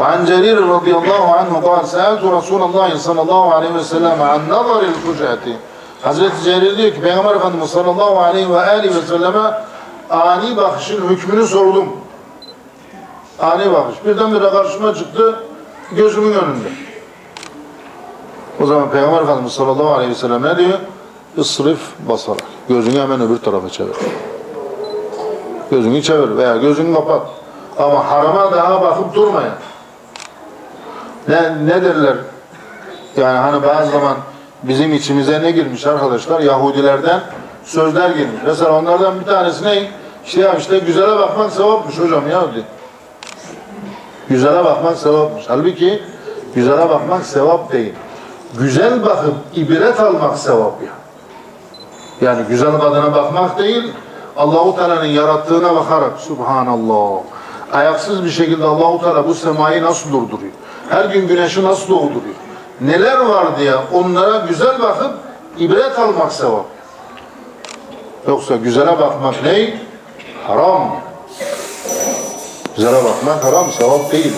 وعن جرير رضي الله عنه قال سألت رسول الله صلى الله عليه وسلم عن نظر الفجأة Hazreti Cerir diyor ki Peygamber Efendimiz sallallahu aleyhi ve aleyhi ve selleme ani bakışın hükmünü sordum. Ani bakış. Birdenbire karşıma çıktı gözümün önünde. O zaman Peygamber Efendimiz sallallahu aleyhi ve sellem ne diyor? Isrif basarak. Gözünü hemen öbür tarafa çevir. Gözünü çevir veya gözünü kapat. Ama harama daha bakıp durmayın. Ne, ne derler? Yani hani bazı zaman bizim içimize ne girmiş arkadaşlar? Yahudilerden sözler girmiş. Mesela onlardan bir tanesi ne? İşte ya işte güzele bakmak sevapmış hocam ya diyor. Güzele bakmak sevapmış. Halbuki güzele bakmak sevap değil. Güzel bakıp ibret almak sevap ya. Yani güzel kadına bakmak değil, Allahu Teala'nın yarattığına bakarak Subhanallah. Ayaksız bir şekilde Allahu Teala bu semayı nasıl durduruyor? Her gün güneşi nasıl doğduruyor? Neler var diye onlara güzel bakıp ibret almak sevap. Yoksa güzele bakmak ne? Haram. Güzele bakmak haram, sevap değil.